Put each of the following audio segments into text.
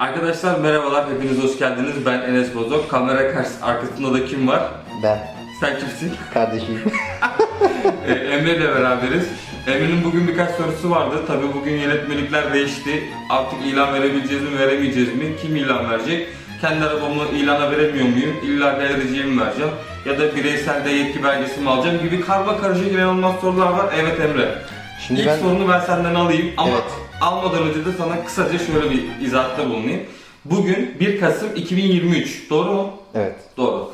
Arkadaşlar merhabalar, hepiniz hoş geldiniz. Ben Enes Bozok. Kamera karşı arkasında da kim var? Ben Sen kimsin? kardeşim. Ee, Emre ile beraberiz. Emre'nin bugün birkaç sorusu vardı. Tabii bugün yönetmelikler değişti. Artık ilan verebileceğiz mi, veremeyeceğiz mi? Kim ilan verecek? Kendi arabamı ilana veremiyor muyum? İlla vereceğimi mi vereceğim? Ya da bireysel de yetki belgesi mi alacağım gibi karma karışık inanılmaz sorular var. Evet Emre. Şimdi İlk ben sorunu ben senden alayım ama Evet. Almadan önce de sana kısaca şöyle bir izahatta bulunayım. Bugün 1 Kasım 2023. Doğru mu? evet Doğru.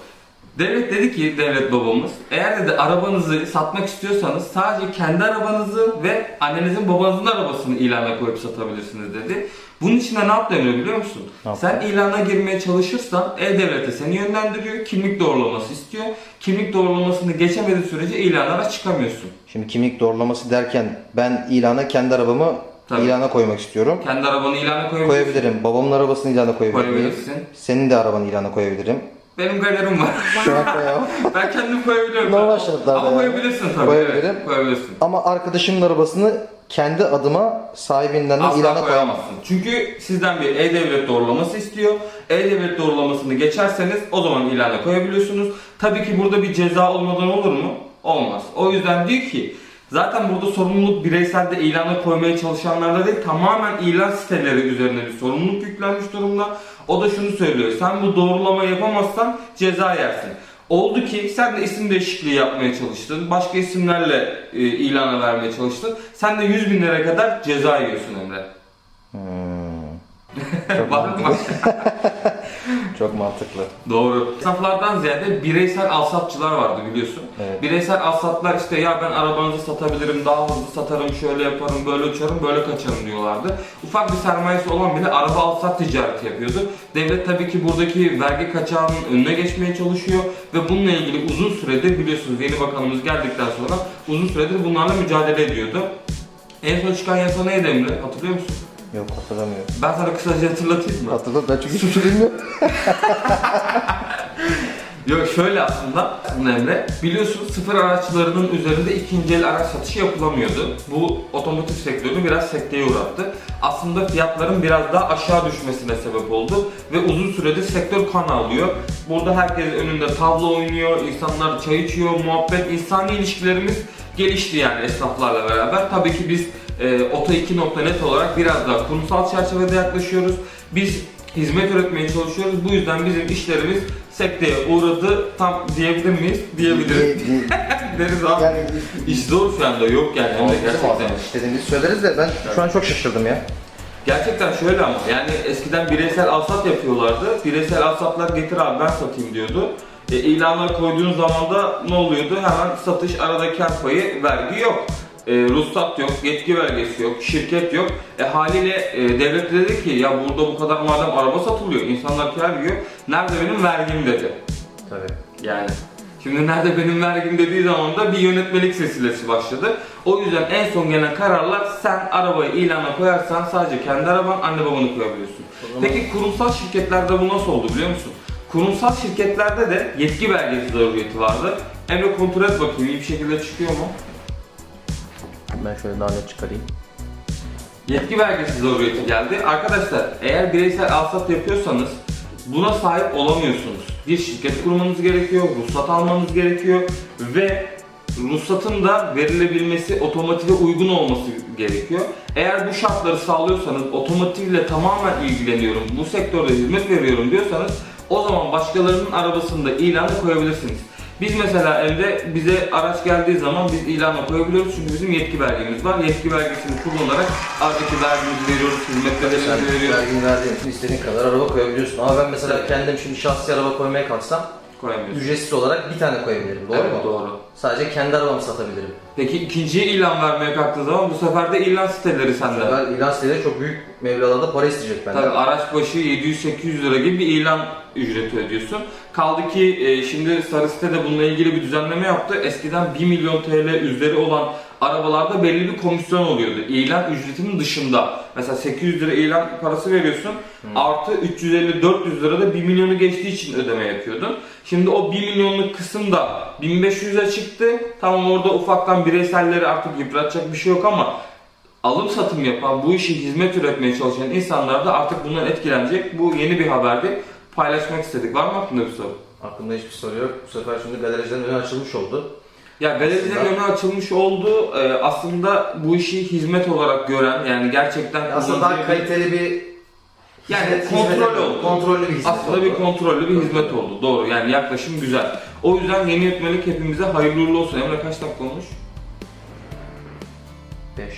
Devlet dedi ki devlet babamız eğer dedi arabanızı satmak istiyorsanız sadece kendi arabanızı ve annenizin babanızın arabasını ilana koyup satabilirsiniz dedi. Bunun için de ne Emre biliyor musun? Sen ilana girmeye çalışırsan E-Devlet'e seni yönlendiriyor. Kimlik doğrulaması istiyor. Kimlik doğrulamasını geçemediği sürece ilanlara çıkamıyorsun. şimdi kimlik doğrulaması derken ben ilana kendi arabamı Tabii. ilana koymak istiyorum. Kendi arabanı ilana koyabilirsin. Koyabilirim. Babamın arabasını ilana koyabilirim. Koyabilirsin. Senin de arabanı ilana koyabilirim. Benim galerim var. Şu an koyamam. ben kendim koyabiliyorum. Normal şartlarda Ama yani. koyabilirsin tabii. Koyabilirim. Evet, koyabilirsin. Ama arkadaşımın arabasını kendi adıma sahibinden de Asla ilana koyamam. koyamazsın. Çünkü sizden bir E-Devlet doğrulaması istiyor. E-Devlet doğrulamasını geçerseniz o zaman ilana koyabiliyorsunuz. Tabii ki burada bir ceza olmadan olur mu? Olmaz. O yüzden diyor ki zaten burada sorumluluk bireyselde ilana koymaya çalışanlarla değil tamamen ilan siteleri üzerine bir sorumluluk yüklenmiş durumda. O da şunu söylüyor. Sen bu doğrulama yapamazsan ceza yersin. Oldu ki sen de isim değişikliği yapmaya çalıştın. Başka isimlerle e, ilana vermeye çalıştın. Sen de 100 bin lira kadar ceza yiyorsun Emre. Hmm, Var mı? çok mantıklı. Doğru. Esnaflardan ziyade bireysel alsatçılar vardı biliyorsun. Evet. Bireysel alsatlar işte ya ben arabanızı satabilirim, daha hızlı satarım, şöyle yaparım, böyle uçarım, böyle kaçarım diyorlardı. Ufak bir sermayesi olan bile araba alsat ticareti yapıyordu. Devlet tabii ki buradaki vergi kaçağının önüne geçmeye çalışıyor ve bununla ilgili uzun süredir biliyorsunuz yeni bakanımız geldikten sonra uzun süredir bunlarla mücadele ediyordu. En son çıkan yasa neydi Emre? Hatırlıyor musun? Yok hatırlamıyorum. Ben sana kısaca hatırlatayım mı? Hatırlat ben çünkü hiçbir şey bilmiyorum. Yok şöyle aslında Emre biliyorsun sıfır araçlarının üzerinde ikinci el araç satışı yapılamıyordu. Bu otomotiv sektörünü biraz sekteye uğrattı. Aslında fiyatların biraz daha aşağı düşmesine sebep oldu ve uzun süredir sektör kan alıyor. Burada herkes önünde tavla oynuyor, insanlar çay içiyor, muhabbet, insani ilişkilerimiz gelişti yani esnaflarla beraber. Tabii ki biz e, Oto2.net olarak biraz daha kurumsal çerçevede yaklaşıyoruz. Biz hizmet üretmeye çalışıyoruz. Bu yüzden bizim işlerimiz sekteye uğradı tam diyebilir miyiz? Diyebiliriz. Diye- diye- Deriz abi. yani İş zor şu anda yok yani Emre, gerçekten. İstediğimizi söyleriz de ben şu an çok şaşırdım ya. Gerçekten şöyle ama yani eskiden bireysel alsat yapıyorlardı. Bireysel alsatlar getir abi ben satayım diyordu. E, ilana koyduğun zaman da ne oluyordu? Hemen satış arada kar payı vergi yok. E, ruhsat yok, yetki belgesi yok, şirket yok. E, haliyle e, devlet dedi ki ya burada bu kadar madem araba satılıyor, insanlar kar yiyor. Nerede benim vergim dedi. Tabii. Yani şimdi nerede benim vergim dediği zaman da bir yönetmelik silsilesi başladı. O yüzden en son gelen kararlar sen arabayı ilana koyarsan sadece kendi araban anne babanı koyabiliyorsun. Peki kurumsal şirketlerde bu nasıl oldu biliyor musun? Kurumsal şirketlerde de yetki belgesi zaruriyeti vardı. Emre kontrol et bakayım iyi bir şekilde çıkıyor mu? Ben şöyle daha net çıkarayım. Yetki belgesi zaruriyeti geldi. Arkadaşlar eğer bireysel alsat yapıyorsanız buna sahip olamıyorsunuz. Bir şirket kurmanız gerekiyor, ruhsat almanız gerekiyor ve ruhsatın da verilebilmesi otomotive uygun olması gerekiyor. Eğer bu şartları sağlıyorsanız otomotivle tamamen ilgileniyorum, bu sektörde hizmet veriyorum diyorsanız o zaman başkalarının arabasında ilanı koyabilirsiniz. Biz mesela evde bize araç geldiği zaman biz ilana koyabiliyoruz çünkü bizim yetki belgemiz var. Yetki belgesini kullanarak aradaki vergimizi veriyoruz, hizmetlerimizi Sen veriyoruz. vergini verdiğin için istediğin kadar araba koyabiliyorsun. Ama ben mesela kendim şimdi şahsi araba koymaya kalksam Koyamıyoruz. ücretsiz olarak bir tane koyabilirim. Doğru evet, mu? Doğru. Sadece kendi arabamı satabilirim. Peki ikinciye ilan vermeye kalktığı zaman bu sefer de ilan siteleri sende. Ben ilan siteleri çok büyük mevlalarda para isteyecek benden. Tabii araç başı 700-800 lira gibi bir ilan ücreti ödüyorsun. Kaldı ki e, şimdi Sarı Site de bununla ilgili bir düzenleme yaptı. Eskiden 1 milyon TL üzeri olan arabalarda belli bir komisyon oluyordu. İlan ücretinin dışında. Mesela 800 lira ilan parası veriyorsun. Artı 350-400 lira da 1 milyonu geçtiği için ödeme yapıyordun. Şimdi o 1 milyonluk kısım da 1500'e çıktı. Tamam orada ufaktan bireyselleri artık yıpratacak bir şey yok ama alım satım yapan, bu işi hizmet üretmeye çalışan insanlar da artık bundan etkilenecek. Bu yeni bir haberdi. Paylaşmak istedik. Var mı aklında bir soru? Aklımda hiçbir soru yok. Bu sefer şimdi galericilerin önü açılmış oldu. Ya galerilerin Aslında- önü açılmış oldu. Ee, aslında bu işi hizmet olarak gören yani gerçekten Aslında daha kaliteli bir Yani hizmet- kontrol hizmet- oldu. Kontrollü bir hizmet aslında oldu. bir kontrollü bir hizmet oldu. Doğru. Yani yaklaşım güzel. O yüzden yeni yönetmelik hepimize hayırlı uğurlu olsun. Emre kaç dakika olmuş? 5.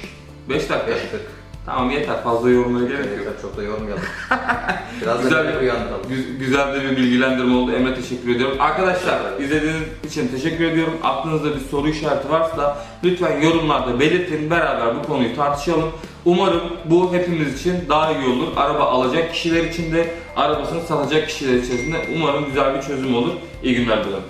5 dakika. 5 40. Tamam yeter. Fazla yorumlara gerek yok. Yeter, çok da yormayalım. Biraz Güzel da bir- uyandıralım. Gü- Güzel de bir bilgilendirme oldu. Emre teşekkür ediyorum. Arkadaşlar izlediğiniz için teşekkür ediyorum. Aklınızda bir soru işareti varsa lütfen yorumlarda belirtin. Beraber bu konuyu tartışalım. Umarım bu hepimiz için daha iyi olur. Araba alacak kişiler için de arabasını satacak kişiler için de umarım güzel bir çözüm olur. İyi günler dilerim.